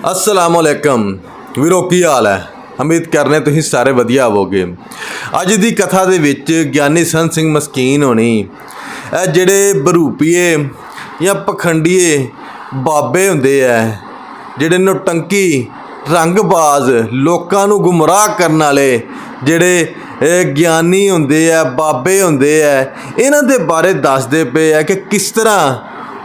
ਅਸਲਾਮ ਅਲੈਕਮ ਵੀਰੋ, ਕੀ ਹਾਲ ਹੈ? ਉਮੀਦ ਕਰਨੇ ਤੁਸੀਂ ਸਾਰੇ ਵਧੀਆ ਹੋਵੋਗੇ। ਅੱਜ ਦੀ ਕਥਾ ਦੇ ਵਿੱਚ ਗਿਆਨੀ ਸੰਤ ਸਿੰਘ ਮਸਕੀਨ ਹੋਣੀ, ਇਹ ਜਿਹੜੇ ਬਰੂਪੀਏ ਜਾਂ ਪਖੰਡੀਏ ਬਾਬੇ ਹੁੰਦੇ ਆ, ਜਿਹੜੇ ਨੋਟੰਕੀ, ਰੰਗਬਾਜ਼, ਲੋਕਾਂ ਨੂੰ ਗੁੰਮਰਾਹ ਕਰਨ ਵਾਲੇ ਜਿਹੜੇ ਗਿਆਨੀ ਹੁੰਦੇ ਆ, ਬਾਬੇ ਹੁੰਦੇ ਆ, ਇਹਨਾਂ ਦੇ ਬਾਰੇ ਦੱਸਦੇ ਪਏ ਆ ਕਿ ਕਿਸ ਤਰ੍ਹਾਂ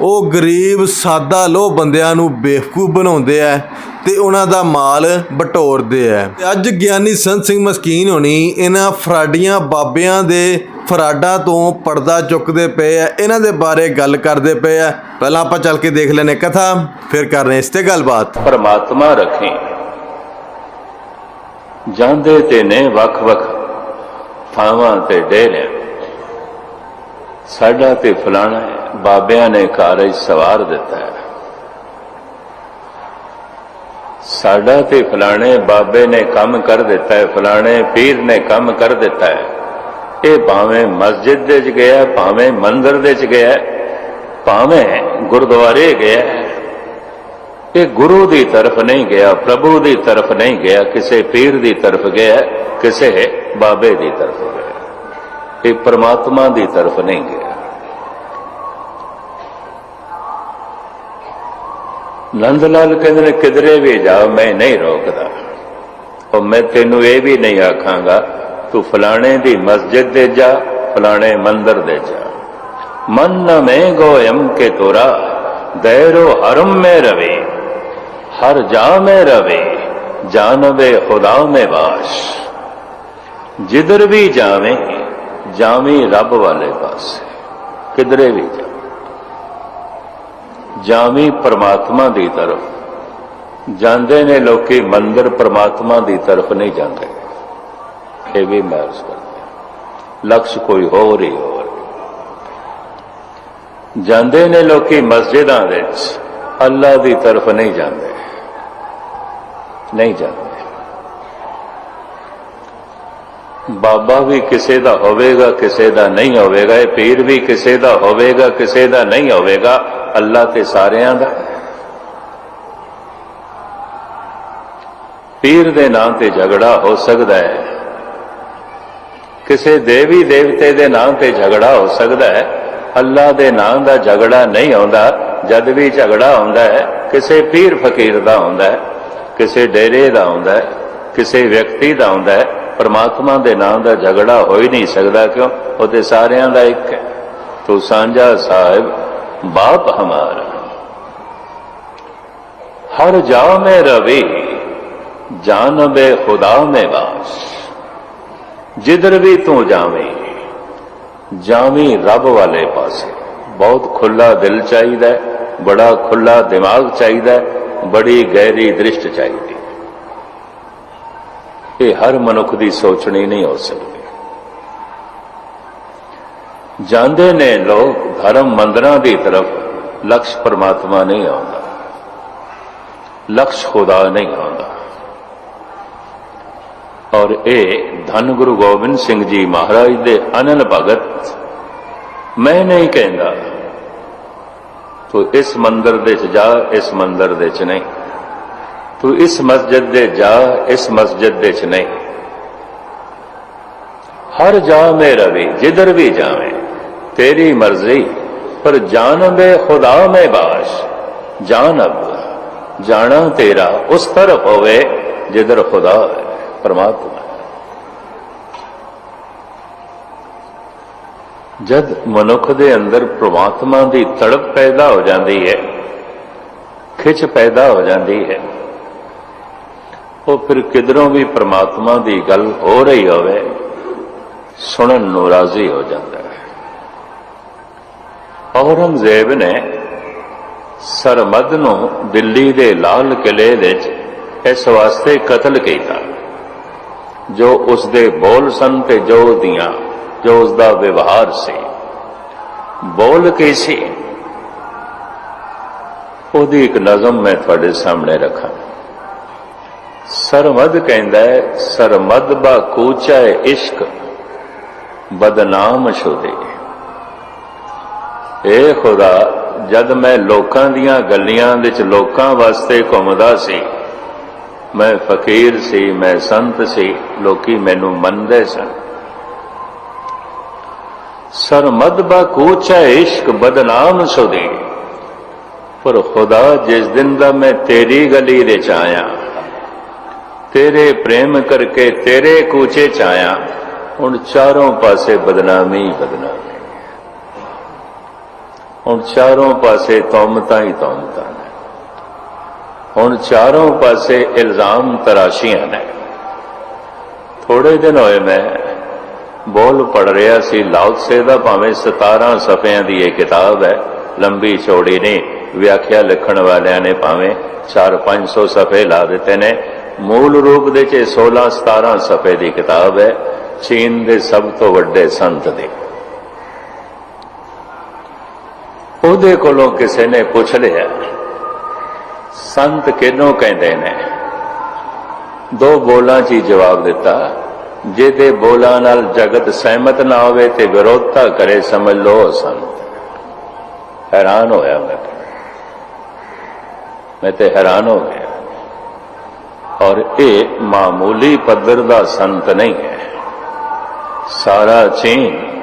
ਉਹ ਗਰੀਬ ਸਾਦਾ ਲੋਹ ਬੰਦਿਆਂ ਨੂੰ ਬੇਵਕੂਫ ਬਣਾਉਂਦੇ ਆ ਤੇ ਉਹਨਾਂ ਦਾ ਮਾਲ ਬਟੋਰਦੇ ਆ ਅੱਜ ਗਿਆਨੀ ਸੰਤ ਸਿੰਘ ਮਸਕੀਨ ਹੋਣੀ ਇਹਨਾਂ ਫਰਾਡੀਆਂ ਬਾਬਿਆਂ ਦੇ ਫਰਾਡਾਂ ਤੋਂ ਪਰਦਾ ਚੁੱਕਦੇ ਪਏ ਆ ਇਹਨਾਂ ਦੇ ਬਾਰੇ ਗੱਲ ਕਰਦੇ ਪਏ ਆ ਪਹਿਲਾਂ ਆਪਾਂ ਚੱਲ ਕੇ ਦੇਖ ਲੈਨੇ ਕਥਾ ਫਿਰ ਕਰ ਰਹੇ ਇਸ ਤੇ ਗੱਲਬਾਤ। ਪਰਮਾਤਮਾ ਰੱਖੇ। ਜਾਂਦੇ ਤੇ ਨੇ ਵੱਖ-ਵੱਖ ਥਾਵਾਂ ਤੇ ਡੇਰੇ। ਸਾਡਾ ਤੇ ਫਲਾਣਾ ਹੈ, ਬਾਬਿਆਂ ਨੇ ਕਾਰਜ ਸਵਾਰ ਦਿੱਤਾ ਹੈ। ਸਾਡਾ ਤੇ ਫਲਾਣੇ ਬਾਬੇ ਨੇ ਕੰਮ ਕਰ ਦਿੱਤਾ ਹੈ, ਫਲਾਣੇ ਪੀਰ ਨੇ ਕੰਮ ਕਰ ਦਿੱਤਾ ਹੈ। ਇਹ ਭਾਵੇਂ ਮਸਜਿਦ ਦੇ ਚ ਗਿਆ ਭਾਵੇਂ ਮੰਦਰ ਦੇ ਚ ਗਿਆ ਭਾਵੇਂ ਗੁਰਦੁਆਰੇ ਗਿਆ ਇਹ ਗੁਰੂ ਦੀ ਤਰਫ ਨਹੀਂ ਗਿਆ, ਪ੍ਰਭੂ ਦੀ ਤਰਫ ਨਹੀਂ ਗਿਆ, ਕਿਸੇ ਪੀਰ ਦੀ ਤਰਫ ਗਿਆ, ਕਿਸੇ ਬਾਬੇ ਦੀ ਤਰਫ ਗਿਆ। ਇਹ ਪਰਮਾਤਮਾ ਦੀ ਤਰਫ ਨਹੀਂ ਗਿਆ। ਨੰਦ ਲਾਲ ਕਹਿੰਦੇ ਨੇ, ਕਿਧਰੇ ਵੀ ਜਾ, ਮੈਂ ਨਹੀਂ ਰੋਕਦਾ। ਉਹ ਮੈਂ ਤੈਨੂੰ ਇਹ ਵੀ ਨਹੀਂ ਆਖਾਂਗਾ, ਤੂੰ ਫਲਾਣੇ ਦੀ ਮਸਜਿਦ ਦੇ ਜਾ, ਫਲਾਣੇ ਮੰਦਰ ਦੇ ਜਾ। ਮਨ ਨ ਮੈਂ ਗੋਇਮ ਕੇ ਤੋਰਾ, ਦੈਰੋ ਹਰਮ ਮੈਂ ਰਵੇ। ਹਰ ਜਾ ਮੈਂ ਰਵੇ, ਜਾਨਵੇ ਖੁਦਾ ਮੈਂ ਵਾਸ਼। ਜਿੱਧਰ ਵੀ ਜਾਵੇਂ ਜਾਵੇਂ ਰੱਬ ਵਾਲੇ ਪਾਸੇ। ਕਿਧਰੇ ਵੀ ਜਾ। ਜਾਵੀਂ ਪਰਮਾਤਮਾ ਦੀ ਤਰਫ। ਜਾਂਦੇ ਨੇ ਲੋਕੀ ਮੰਦਰ ਪਰਮਾਤਮਾ ਦੀ ਤਰਫ ਨਹੀਂ ਜਾਂਦੇ। ਇਹ ਵੀ ਮਹਿਰਸ ਕਰਦੇ ਲਕਸ਼ ਕੋਈ ਹੋਰ ਹੀ ਹੋਰ। ਜਾਂਦੇ ਨੇ ਲੋਕੀ ਮਸਜਿਦਾਂ ਵਿੱਚ, ਅੱਲਾ ਦੀ ਤਰਫ ਨਹੀਂ ਜਾਂਦੇ। ਨਹੀਂ ਜਾਂਦੇ। ਬਾਬਾ ਵੀ ਕਿਸੇ ਦਾ ਹੋਵੇਗਾ, ਕਿਸੇ ਦਾ ਨਹੀਂ ਹੋਵੇਗਾ, ਇਹ ਪੀਰ ਵੀ ਕਿਸੇ ਦਾ ਹੋਵੇਗਾ, ਕਿਸੇ ਦਾ ਨਹੀਂ ਹੋਵੇਗਾ, ਅੱਲਾ ਤੇ ਸਾਰਿਆਂ ਦਾ। ਪੀਰ ਦੇ ਨਾਂ ਤੇ ਝਗੜਾ ਹੋ ਸਕਦਾ ਹੈ। ਕਿਸੇ ਦੇਵੀ ਦੇਵਤੇ ਦੇ ਨਾਂ ਤੇ ਝਗੜਾ ਹੋ ਸਕਦਾ ਹੈ। ਅੱਲਾ ਦੇ ਨਾਂ ਦਾ ਝਗੜਾ ਨਹੀਂ ਆਉਂਦਾ, ਜਦ ਵੀ ਝਗੜਾ ਹੁੰਦਾ ਹੈ, ਕਿਸੇ ਪੀਰ ਫਕੀਰ ਦਾ ਹੁੰਦਾ ਹੈ, ਕਿਸੇ ਡੇਰੇ ਦਾ ਹੁੰਦਾ ਹੈ, ਕਿਸੇ ਵਿਅਕਤੀ ਦਾ ਹੁੰਦਾ ਹੈ ਪਰਮਾਤਮਾ ਦੇ ਨਾਮ ਦਾ ਝਗੜਾ ਹੋ ਹੀ ਨਹੀਂ ਸਕਦਾ ਕਿਉਂ? ਉਹ ਤੇ ਸਾਰਿਆਂ ਦਾ ਇੱਕ ਹੈ। ਤੂੰ ਸਾਂਝਾ ਸਾਹਿਬ, ਬਾਪ ਹਮਾਰਾ। ਹਰ ਜਾ ਮੈਂ ਰਵੇ, ਜਾਨਬੇ ਖੁਦਾ ਮੈਂ ਵਾਸ। ਜਿੱਧਰ ਵੀ ਤੂੰ ਜਾਵੇਂ ਜਾਵੇਂ ਰੱਬ ਵਾਲੇ ਪਾਸੇ। ਬਹੁਤ ਖੁੱਲਾ ਦਿਲ ਚਾਹੀਦਾ ਬੜਾ ਖੁੱਲਾ ਦਿਮਾਗ ਚਾਹੀਦਾ ਬੜੀ ਗਹਿਰੀ ਦ੍ਰਿਸ਼ਟ ਚਾਹੀਦੀ ਇਹ ਹਰ ਮਨੁੱਖ ਦੀ ਸੋਚਣੀ ਨਹੀਂ ਹੋ ਸਕਦੀ। ਜਾਂਦੇ ਨੇ ਲੋਕ ਧਰਮ ਮੰਦਰਾਂ ਦੀ ਤਰਫ ਲਕਸ਼ ਪਰਮਾਤਮਾ ਨਹੀਂ ਆਉਂਦਾ। ਲਕਸ਼ ਖੁਦਾ ਨਹੀਂ ਆਉਂਦਾ। ਔਰ ਇਹ ਧੰਨ ਗੁਰੂ ਗੋਬਿੰਦ ਸਿੰਘ ਜੀ ਮਹਾਰਾਜ ਦੇ ਅਨਲ ਭਗਤ ਮੈਂ ਨਹੀਂ ਕਹਿੰਦਾ, ਤੂੰ ਇਸ ਮੰਦਰ ਦੇ ਚ ਜਾ, ਇਸ ਮੰਦਰ ਦੇ ਚ ਨਹੀਂ। ਤੂੰ ਇਸ ਮਸਜਿਦ ਦੇ ਜਾ, ਇਸ ਮਸਜਿਦ ਦੇ ਚ ਨਹੀਂ। ਹਰ ਜਾ ਮੇ ਰਵੀ, ਜਿਧਰ ਵੀ ਜਾਵੇਂ, ਤੇਰੀ ਮਰਜ਼ੀ, ਪਰ ਜਾਨਬੇ ਖੁਦਾ ਮੇ ਬਾਸ਼। ਜਾਨਬ, ਜਾਣਾ ਤੇਰਾ ਉਸ ਤਰਫ ਹੋਵੇ, ਜਿਧਰ ਖੁਦਾ ਹੈ ਪਰਮਾਤਮਾ। ਜਦ ਮਨੁੱਖ ਦੇ ਅੰਦਰ ਪ੍ਰਮਾਤਮਾ ਦੀ ਤੜਪ ਪੈਦਾ ਹੋ ਜਾਂਦੀ ਹੈ, ਖਿੱਚ ਪੈਦਾ ਹੋ ਜਾਂਦੀ ਹੈ ਉਹ ਫਿਰ ਕਿਧਰੋਂ ਵੀ ਪ੍ਰਮਾਤਮਾ ਦੀ ਗੱਲ ਹੋ ਰਹੀ ਹੋਵੇ, ਸੁਣਨ ਨੂੰ ਰਾਜ਼ੀ ਹੋ ਜਾਂਦਾ ਹੈ। ਔਰੰਗਜ਼ੇਬ ਨੇ ਸਰਮਦ ਨੂੰ ਦਿੱਲੀ ਦੇ ਲਾਲ ਕਿਲੇ ਵਿੱਚ ਇਸ ਵਾਸਤੇ ਕਤਲ ਕੀਤਾ। ਜੋ ਉਸ ਦੇ ਬੋਲ ਸਨ ਤੇ ਜੋ ਉਹਦੀਆਂ ਜੋ ਉਸ ਦਾ ਵਿਵਹਾਰ ਸੀ। ਬੋਲ ਕੀ ਸੀ? ਉਹਦੀ ਇੱਕ ਨਜ਼ਮ ਮੈਂ ਤੁਹਾਡੇ ਸਾਹਮਣੇ ਰੱਖਾਂ। ਸਰਮਦ ਕਹਿੰਦਾ ਹੈ, ਸਰਮਦ ਬਾ ਕੂਚਾ ਇਸ਼ਕ, ਬਦਨਾਮ ਸ਼ੁਦੇ। ਏ ਖੁਦਾ, ਜਦ ਮੈਂ ਲੋਕਾਂ ਦੀਆਂ ਗੱਲੀਆਂ ਵਿੱਚ ਲੋਕਾਂ ਵਾਸਤੇ ਘੁੰਮਦਾ ਸੀ, ਮੈਂ ਫਕੀਰ ਸੀ, ਮੈਂ ਸੰਤ ਸੀ, ਲੋਕੀ ਮੈਨੂੰ ਮੰਨਦੇ ਸਨ। ਸਰਮਦ ਬਾ ਕੂਚਾ ਇਸ਼ਕ, ਬਦਨਾਮ ਸੁਦੀ। ਪਰ ਖੁਦਾ, ਜਿਸ ਦਿਨ ਦਾ ਮੈਂ ਤੇਰੀ ਗਲੀ ਵਿੱਚ ਆਇਆ ਤੇਰੇ ਪ੍ਰੇਮ ਕਰਕੇ ਤੇਰੇ ਕੂਚੇ ਚ ਆਇਆ। ਹੁਣ ਚਾਰੋਂ ਪਾਸੇ ਬਦਨਾਮੀ ਬਦਨਾਮੀ। ਹੁਣ ਚਾਰੋਂ ਪਾਸੇ ਤੌਮਤਾਂ ਹੀ ਤੌਮਤਾਂ ਨੇ। ਹੁਣ ਚਾਰੋਂ ਪਾਸੇ ਇਲਜ਼ਾਮ ਤਰਾਸ਼ੀਆਂ ਨੇ। ਥੋੜੇ ਦਿਨ ਹੋਏ ਮੈਂ ਬੋਲ ਪੜ ਰਿਹਾ ਸੀ ਲਾਉਤਸੇ ਦਾ ਭਾਵੇਂ 17 ਸਫ਼ਿਆਂ ਦੀ ਇਹ ਕਿਤਾਬ ਹੈ, ਲੰਬੀ ਚੌੜੀ ਨਹੀਂ, ਵਿਆਖਿਆ ਲਿਖਣ ਵਾਲਿਆਂ ਨੇ ਭਾਵੇਂ 4-500 ਸਫ਼ੇ ਲਾ ਦਿੱਤੇ ਨੇ ਮੂਲ ਰੂਪ ਦੇ ਚ 16 17 ਸਫ਼ੇ ਦੀ ਕਿਤਾਬ ਹੈ। ਚੀਨ ਦੇ ਸਭ ਤੋਂ ਵੱਡੇ ਸੰਤ ਦੀ। ਉਹਦੇ ਕੋਲੋਂ ਕਿਸੇ ਨੇ ਪੁੱਛ ਲਿਆ, ਸੰਤ ਕਿਹਨੂੰ ਕਹਿੰਦੇ ਨੇ? ਦੋ ਬੋਲਾਂ 'ਚ ਹੀ ਜਵਾਬ ਦਿੱਤਾ, ਜਿਹਦੇ ਬੋਲਾਂ ਨਾਲ ਜਗਤ ਸਹਿਮਤ ਨਾ ਹੋਵੇ ਤੇ ਵਿਰੋਧਤਾ ਕਰੇ ਸਮਝ ਲੋ ਸੰਤ। ਹੈਰਾਨ ਹੋਇਆ ਮੈਂ। ਮੈਂ ਤੇ ਹੈਰਾਨ ਹੋ ਗਿਆ। ਔਰ ਇਹ ਮਾਮੂਲੀ ਪੱਧਰ ਦਾ ਸੰਤ ਨਹੀਂ ਹੈ। ਸਾਰਾ ਚੀਨ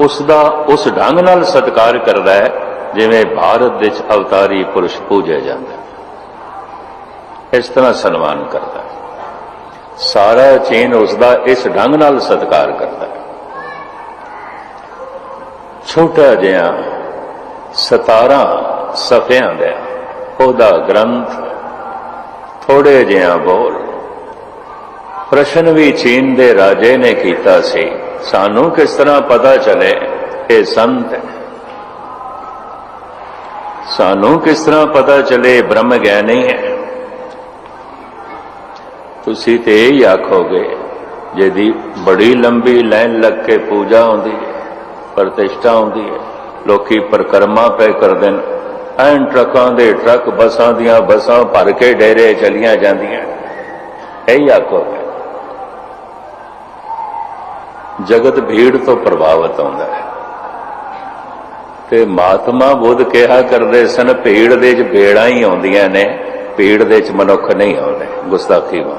ਉਸ ਦਾ ਉਸ ਢੰਗ ਨਾਲ ਸਤਿਕਾਰ ਕਰਦਾ ਹੈ, ਜਿਵੇਂ ਭਾਰਤ ਵਿੱਚ ਅਵਤਾਰੀ ਪੁਰਸ਼ ਪੂਜਿਆ ਜਾਂਦਾ ਇਸ ਤਰ੍ਹਾਂ ਸਨਮਾਨ ਕਰਦਾ ਹੈ। ਸਾਰਾ ਚੀਨ ਉਸ ਦਾ ਇਸ ਢੰਗ ਨਾਲ ਸਤਿਕਾਰ ਕਰਦਾ ਹੈ। ਛੋਟਾ ਜਿਹਾ 17 ਸਫ਼ਿਆਂ ਦਾ ਉਹਦਾ ਗ੍ਰੰਥ ਥੋੜੇ ਜਿਹਾ ਬੋਲ। ਪ੍ਰਸ਼ਨ ਵੀ ਚੀਨ ਦੇ ਰਾਜੇ ਨੇ ਕੀਤਾ ਸੀ। ਸਾਨੂੰ ਕਿਸ ਤਰ੍ਹਾਂ ਪਤਾ ਚਲੇ ਇਹ ਸੰਤ ਹੈ? ਸਾਨੂੰ ਕਿਸ ਤਰ੍ਹਾਂ ਪਤਾ ਚਲੇ ਇਹ ਬ੍ਰਹਮ ਗਿਆਨੀ ਹੈ? ਤੁਸੀਂ ਤੇ ਇਹ ਆਖੋਗੇ, ਜਿਹਦੀ ਬੜੀ ਲੰਬੀ ਲਾਈਨ ਲੱਗ ਕੇ ਪੂਜਾ ਹੁੰਦੀ ਹੈ, ਪ੍ਰਤਿਸ਼ਠਾ ਹੁੰਦੀ ਹੈ, ਲੋਕੀ ਪਰਕਰਮਾ ਪੈ ਕਰਦੇ ਨੇ। ਐਨ ਟਰੱਕਾਂ ਦੇ ਟਰੱਕ ਬੱਸਾਂ ਦੀਆਂ ਬੱਸਾਂ ਭਰ ਕੇ ਡੇਰੇ ਚਲੀਆਂ ਜਾਂਦੀਆਂ। ਇਹੀ ਆਖੋ। ਜਗਤ ਭੀੜ ਤੋਂ ਪ੍ਰਭਾਵਿਤ ਹੁੰਦਾ ਹੈ। ਤੇ ਮਹਾਤਮਾ ਬੁੱਧ ਕਿਹਾ ਕਰਦੇ ਸਨ, ਭੀੜ ਦੇ ਚ ਭੇੜਾਂ ਹੀ ਆਉਂਦੀਆਂ ਨੇ, ਭੀੜ ਦੇ ਵਿੱਚ ਮਨੁੱਖ ਨਹੀਂ ਆਉਂਦੇ। ਗੁਸਤਾਖੀ ਵਾ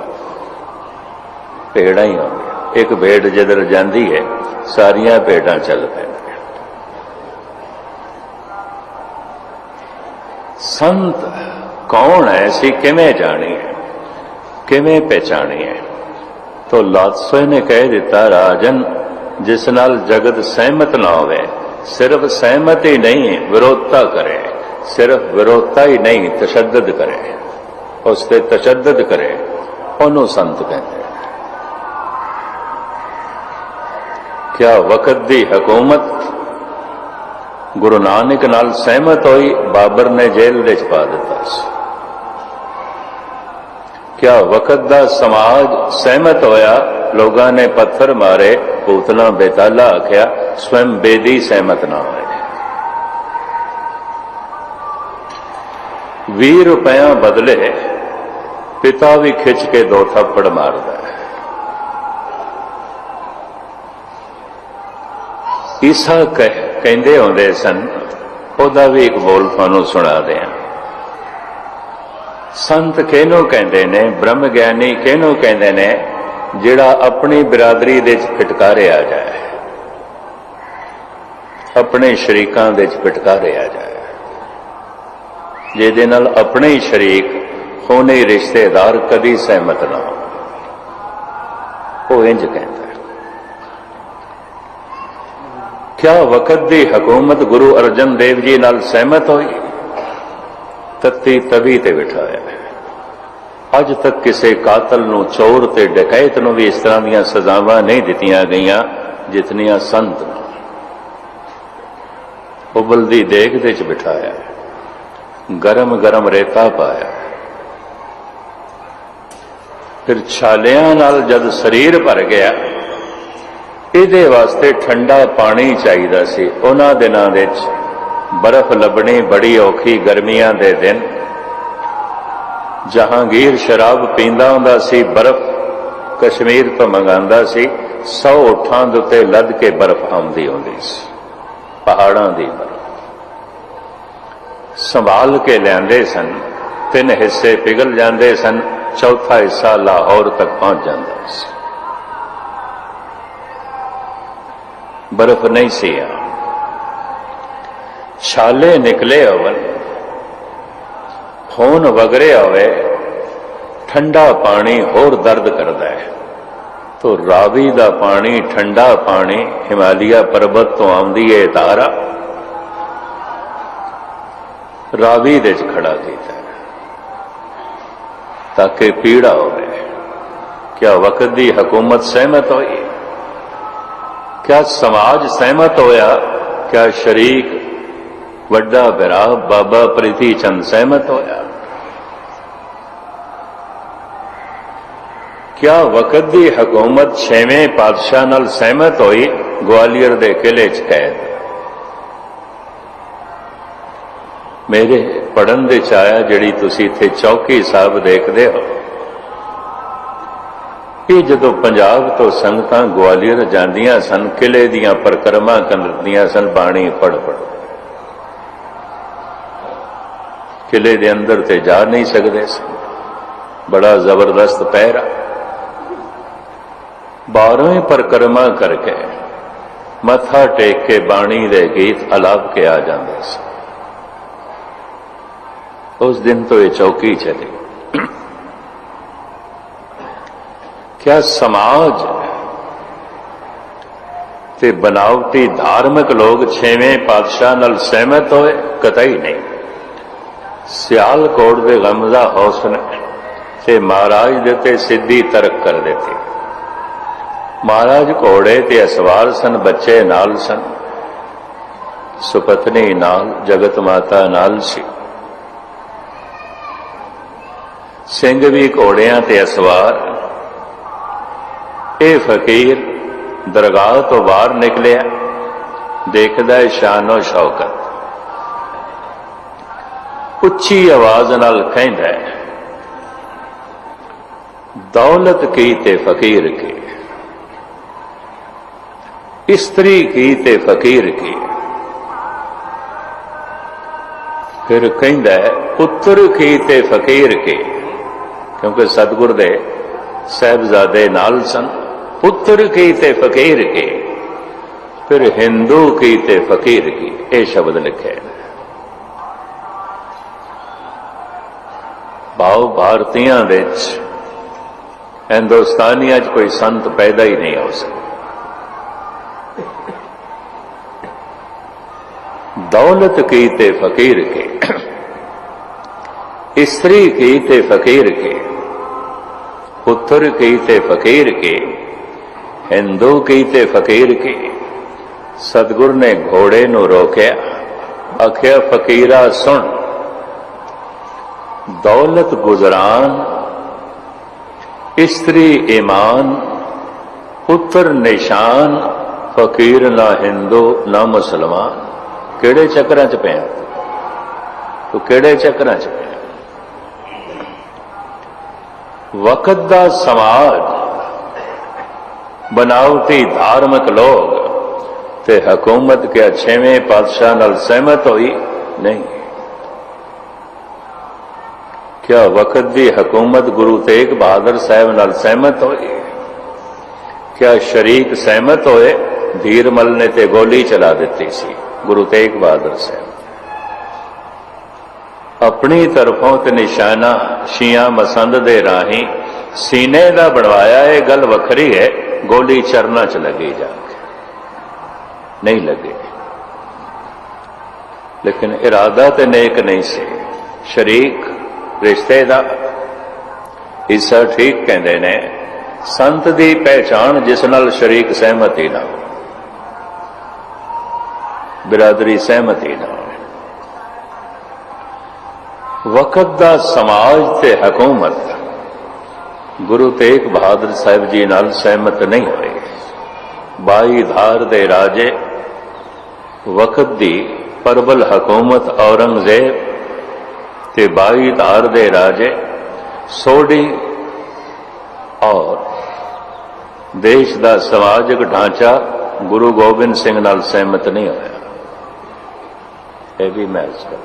ਭੇੜਾਂ ਹੀ ਆਉਂਦੀਆਂ। ਇੱਕ ਭੇਡ ਜਿੱਧਰ ਜਾਂਦੀ ਹੈ, ਸਾਰੀਆਂ ਭੇਡਾਂ ਚੱਲ ਪੈਣ ਸੰਤ ਕੌਣ ਹੈ? ਸੀ ਕਿਵੇਂ ਜਾਣੀਏ ਕਿਵੇਂ ਪਹਿਚਾਣੀਏ ਤੋ ਲਾਤਸੋਏ ਨੇ ਕਹਿ ਦਿੱਤਾ, ਰਾਜਨ, ਜਿਸ ਨਾਲ ਜਗਤ ਸਹਿਮਤ ਨਾ ਹੋਵੇ, ਸਿਰਫ ਸਹਿਮਤ ਹੀ ਨਹੀਂ, ਵਿਰੋਧਤਾ ਕਰੇ। ਸਿਰਫ ਵਿਰੋਧਤਾ ਹੀ ਨਹੀਂ, ਤਸ਼ੱਦਦ ਕਰੇ। ਉਸ ਤੇ ਤਸ਼ੱਦਦ ਕਰੇ। ਉਹਨੂੰ ਸੰਤ ਕਹਿੰਦੇ ਕਿਆ ਵਕਤ ਦੀ ਹਕੂਮਤ ਗੁਰੂ ਨਾਨਕ ਨਾਲ ਸਹਿਮਤ ਹੋਈ, ਬਾਬਰ ਨੇ ਜੇਲ੍ਹ ਵਿੱਚ ਪਾ ਦਿੱਤਾ ਸੀ। ਕਿਆ ਵਕਤ ਦਾ ਸਮਾਜ ਸਹਿਮਤ ਹੋਇਆ, ਲੋਕਾਂ ਨੇ ਪੱਥਰ ਮਾਰੇ ਪੂਤਨਾ ਬੇਤਾਲਾ ਆਖਿਆ ਸਵੈਮ ਬੇਦੀ ਸਹਿਮਤ ਨਾ ਹੋਏ। 20 ਰੁਪਇਆ ਬਦਲੇ ਪਿਤਾ ਵੀ ਖਿੱਚ ਕੇ ਦੋ ਥੱਪੜ ਮਾਰਦਾ ਹੈ। ਈਸਾ ਕਹਿ- ਕਹਿੰਦੇ ਹੁੰਦੇ ਸਨ, ਉਹਦਾ ਵੀ ਇੱਕ ਬੋਲ ਤੁਹਾਨੂੰ ਸੁਣਾ ਦਿਆਂ। ਸੰਤ ਕਿਹਨੂੰ ਕਹਿੰਦੇ ਨੇ ਬ੍ਰਹਮ ਗਿਆਨੀ ਕਿਹਨੂੰ ਕਹਿੰਦੇ ਨੇ, ਜਿਹੜਾ ਆਪਣੀ ਬਰਾਦਰੀ ਦੇ ਵਿੱਚ ਫਟਕਾਰਿਆ ਜਾਏ। ਆਪਣੇ ਸ਼ਰੀਕਾਂ ਦੇ ਵਿੱਚ ਫਟਕਾਰਿਆ ਜਾਏ। ਜਿਹਦੇ ਨਾਲ ਆਪਣੇ ਹੀ ਸ਼ਰੀਕ ਹੋਣੇ ਰਿਸ਼ਤੇਦਾਰ ਕਦੀ ਸਹਿਮਤ ਨਾ ਹੋ ਉਹ ਇੰਜ ਕਹਿੰਦਾ ਕਿਆ ਵਕਤ ਦੀ ਹਕੂਮਤ ਗੁਰੂ ਅਰਜਨ ਦੇਵ ਜੀ ਨਾਲ ਸਹਿਮਤ ਹੋਈ। ਤੱਤੀ ਤਵੀ ਤੇ ਬਿਠਾਇਆ। ਅੱਜ ਤੱਕ ਕਿਸੇ ਕਾਤਲ ਨੂੰ ਚੋਰ ਤੇ ਡਕੈਤ ਨੂੰ ਵੀ ਇਸ ਤਰ੍ਹਾਂ ਦੀਆਂ ਸਜ਼ਾਵਾਂ ਨਹੀਂ ਦਿੱਤੀਆਂ ਗਈਆਂ, ਜਿਤਨੀਆਂ ਸੰਤ ਨੂੰ। ਉਬਲਦੀ ਦੇਗ ਦੇ ਚ ਬਿਠਾਇਆ। ਗਰਮ ਗਰਮ ਰੇਤਾ ਪਾਇਆ। ਫਿਰ ਛਾਲਿਆਂ ਨਾਲ ਜਦ ਸਰੀਰ ਭਰ ਗਿਆ ਇਹਦੇ ਵਾਸਤੇ ਠੰਡਾ ਪਾਣੀ ਚਾਹੀਦਾ ਸੀ। ਉਹਨਾਂ ਦਿਨਾਂ ਵਿੱਚ ਬਰਫ਼ ਲੱਭਣੀ ਬੜੀ ਔਖੀ ਗਰਮੀਆਂ ਦੇ ਦਿਨ। ਜਹਾਂਗੀਰ ਸ਼ਰਾਬ ਪੀਂਦਾ ਹੁੰਦਾ ਸੀ, ਬਰਫ਼ ਕਸ਼ਮੀਰ ਤੋਂ ਮੰਗਾਂਦਾ ਸੀ। 100 ਉਠਾਂ ਦੇ ਉੱਤੇ ਲੱਦ ਕੇ ਬਰਫ਼ ਆਉਂਦੀ ਹੁੰਦੀ ਸੀ। ਪਹਾੜਾਂ ਦੀ ਬਰਫ਼। ਸੰਭਾਲ ਕੇ ਲਿਆਂਦੇ ਸਨ। ਤਿੰਨ ਹਿੱਸੇ ਪਿਘਲ ਜਾਂਦੇ ਸਨ। ਚੌਥਾ ਹਿੱਸਾ ਲਾਹੌਰ ਤੱਕ ਪਹੁੰਚ ਜਾਂਦਾ ਸੀ। ਬਰਫ਼ ਨਹੀਂ ਸੀ ਆ। ਛਾਲੇ ਨਿਕਲੇ ਹੋਵਨ ਖੂਨ ਵਗਰੇ ਹੋਵੇ ਠੰਡਾ ਪਾਣੀ ਹੋਰ ਦਰਦ ਕਰਦਾ ਹੈ। ਤੋ ਰਾਵੀ ਦਾ ਪਾਣੀ, ਠੰਡਾ ਪਾਣੀ ਹਿਮਾਲਿਆ ਪਰਬਤ ਤੋਂ ਆਉਂਦੀ ਹੈ ਧਾਰਾ। ਰਾਵੀ ਦੇ ਚ ਖੜਾ ਕੀਤਾ ਤਾਂ ਕਿ ਪੀੜਾ ਹੋਵੇ। ਕਿਆ ਵਕਤ ਦੀ ਹਕੂਮਤ ਸਹਿਮਤ ਹੋਈ? ਕਿਆ ਸਮਾਜ ਸਹਿਮਤ ਹੋਇਆ? ਕਿਆ ਸ਼ਰੀਕ ਵੱਡਾ ਭਰਾ ਬਾਬਾ ਪ੍ਰੀਤੀ ਚੰਦ ਸਹਿਮਤ ਹੋਇਆ? ਕਿਆ ਵਕਤ ਦੀ ਹਕੂਮਤ ਛੇਵੇਂ ਪਾਤਸ਼ਾਹ ਨਾਲ ਸਹਿਮਤ ਹੋਈ? ਗਵਾਲੀਅਰ ਦੇ ਕਿਲੇ 'ਚ ਕੈਦ। ਮੇਰੇ ਪੜਨ ਦੇ ਚ ਆਇਆ ਜਿਹੜੀ ਤੁਸੀਂ ਇੱਥੇ ਚੌਕੀ ਸਾਹਿਬ ਦੇਖਦੇ ਹੋ। ਇਹ ਜਦੋਂ ਪੰਜਾਬ ਤੋਂ ਸੰਗਤਾਂ ਗਵਾਲੀਅਰ ਜਾਂਦੀਆਂ ਸਨ, ਕਿਲੇ ਦੀਆਂ ਪਰਕਰਮਾ ਕਰਦੀਆਂ ਸਨ, ਬਾਣੀ ਪੜ ਪੜ ਕਿਲੇ ਦੇ ਅੰਦਰ ਤੇ ਜਾ ਨਹੀਂ ਸਕਦੇ ਸਨ ਬੜਾ ਜ਼ਬਰਦਸਤ ਪਹਿਰਾ। ਬਾਰਵੇਂ ਪਰਕਰਮਾ ਕਰਕੇ ਮੱਥਾ ਟੇਕ ਕੇ ਬਾਣੀ ਦੇ ਗੀਤ ਅਲਾਪ ਕੇ ਆ ਜਾਂਦੇ ਸੀ। ਉਸ ਦਿਨ ਤੋਂ ਇਹ ਚੌਕੀ ਚਲੀ ਕਿਆ ਸਮਾਜ ਤੇ ਬਨਾਵਟੀ ਧਾਰਮਿਕ ਲੋਕ ਛੇਵੇਂ ਪਾਤਸ਼ਾਹ ਨਾਲ ਸਹਿਮਤ ਹੋਏ, ਕਤਈ ਨਹੀਂ। ਸਿਆਲਕੋਟ ਦੇ ਗਮਜ਼ਾ ਹੌਸਨ ਤੇ ਮਹਾਰਾਜ ਦੇ ਤੇ ਸਿੱਧੀ ਤਰਕ ਕਰ ਦਿੱਤੀ। ਮਹਾਰਾਜ ਘੋੜੇ ਤੇ ਅਸਵਾਰ ਸਨ, ਬੱਚੇ ਨਾਲ ਸਨ। ਸੁਪਤਨੀ ਨਾਲ, ਜਗਤ ਮਾਤਾ ਨਾਲ ਸੀ। ਸਿੰਘ ਵੀ ਘੋੜਿਆਂ ਤੇ ਅਸਵਾਰ ਇਹ ਫਕੀਰ ਦਰਗਾਹ ਤੋਂ ਬਾਹਰ ਨਿਕਲਿਆ। ਦੇਖਦਾ ਹੈ ਸ਼ਾਨੋ ਸ਼ੌਕਤ। ਉੱਚੀ ਆਵਾਜ਼ ਨਾਲ ਕਹਿੰਦਾ ਹੈ, ਦੌਲਤ ਕੀ ਤੇ ਫਕੀਰ ਕੀ? ਇਸਤਰੀ ਕੀ ਤੇ ਫਕੀਰ ਕੀ? ਫਿਰ ਕਹਿੰਦਾ ਹੈ, ਪੁੱਤਰ ਕੀ ਤੇ ਫਕੀਰ ਕੀ? ਕਿਉਂਕਿ ਸਤਿਗੁਰ ਦੇ ਸਹਿਬਜ਼ਾਦੇ ਨਾਲ ਸਨ। ਪੁੱਤਰ ਕੀ ਤੇ ਫਕੀਰ ਕੀ ਫਿਰ ਹਿੰਦੂ ਕੀ ਤੇ ਫਕੀਰ ਕੀ ਇਹ ਸ਼ਬਦ ਲਿਖੇ ਨੇ ਭਾਵ ਭਾਰਤੀਆਂ ਵਿੱਚ ਹਿੰਦੁਸਤਾਨੀਆਂ 'ਚ ਕੋਈ ਸੰਤ ਪੈਦਾ ਹੀ ਨਹੀਂ ਹੋ ਸਕਦਾ ਦੌਲਤ ਕੀ ਤੇ ਫਕੀਰ ਕੇ ਇਸਤਰੀ ਕੀ ਤੇ ਫਕੀਰ ਕੇ ਪੁੱਤਰ ਕੀ ਤੇ ਫਕੀਰ ਕੇ ਹਿੰਦੂ ਕੀ ਤੇ ਫਕੀਰ ਕੀ ਸਤਗੁਰ ਨੇ ਘੋੜੇ ਨੂੰ ਰੋਕਿਆ ਆਖਿਆ ਫਕੀਰਾ ਸੁਣ ਦੌਲਤ ਗੁਜ਼ਰਾਨ ਇਸਤਰੀ ਈਮਾਨ ਪੁੱਤਰ ਨਿਸ਼ਾਨ ਫਕੀਰ ਨਾ ਹਿੰਦੂ ਨਾ ਮੁਸਲਮਾਨ ਕਿਹੜੇ ਚੱਕਰਾਂ 'ਚ ਪਿਆ ਤੂੰ ਕਿਹੜੇ ਚੱਕਰਾਂ 'ਚ ਪਿਆ ਵਕਤ ਦਾ ਸਮਾਜ ਬਨਾਵਟੀ ਧਾਰਮਿਕ ਲੋਕ ਤੇ ਹਕੂਮਤ ਕੇ ਛੇਵੇਂ ਪਾਤਸ਼ਾਹ ਨਾਲ ਸਹਿਮਤ ਹੋਈ ਨਹੀਂ। ਕਿਆ ਵਕਤ ਦੀ ਹਕੂਮਤ ਗੁਰੂ ਤੇਗ ਬਹਾਦਰ ਸਾਹਿਬ ਨਾਲ ਸਹਿਮਤ ਹੋਈ? ਕਿਆ ਸ਼ਰੀਕ ਸਹਿਮਤ ਹੋਏ? ਧੀਰਮਲ ਨੇ ਤੇ ਗੋਲੀ ਚਲਾ ਦਿੱਤੀ ਸੀ ਗੁਰੂ ਤੇਗ ਬਹਾਦਰ ਸਾਹਿਬ। ਆਪਣੀ ਤਰਫੋਂ ਤੇ ਨਿਸ਼ਾਨਾ ਸ਼ੀਆਂ ਮਸੰਦ ਦੇ ਰਾਹੀਂ ਸੀਨੇ ਦਾ ਬਣਵਾਇਆ, ਇਹ ਗੱਲ ਵੱਖਰੀ ਹੈ। ਗੋਲੀ ਚਰਨਾ ਚ ਲੱਗੀ ਜਾ ਕੇ। ਨਹੀਂ ਲੱਗੇ। ਲੇਕਿਨ ਇਰਾਦਾ ਤੇ ਨੇਕ ਨਹੀਂ ਸੀ। ਸ਼ਰੀਕ ਰਿਸ਼ਤੇ ਦਾ। ਇਸਾ ਠੀਕ ਕਹਿੰਦੇ ਨੇ, ਸੰਤ ਦੀ ਪਹਿਚਾਣ ਜਿਸ ਨਾਲ ਸ਼ਰੀਕ ਸਹਿਮਤੀ ਨਾ ਹੋ ਬਿਰਾਦਰੀ ਸਹਿਮਤੀ ਨਾ ਵਕਤ ਦਾ ਸਮਾਜ ਤੇ ਹਕੂਮਤ ਗੁਰੂ ਤੇਗ ਬਹਾਦਰ ਸਾਹਿਬ ਜੀ ਨਾਲ ਸਹਿਮਤ ਨਹੀਂ ਹੋਏ। ਬਾਈ ਧਾਰ ਦੇ ਰਾਜੇ ਵਕਤ ਦੀ ਪਰਬਲ ਹਕੂਮਤ ਔਰੰਗਜ਼ੇਬ ਤੇ ਬਾਈ ਧਾਰ ਦੇ ਰਾਜੇ ਸੋਢੀ ਔਰ ਦੇਸ਼ ਦਾ ਸਮਾਜਿਕ ਢਾਂਚਾ ਗੁਰੂ ਗੋਬਿੰਦ ਸਿੰਘ ਨਾਲ ਸਹਿਮਤ ਨਹੀਂ ਹੋਇਆ। ਇਹ ਵੀ ਮਹਿਸ ਕਰ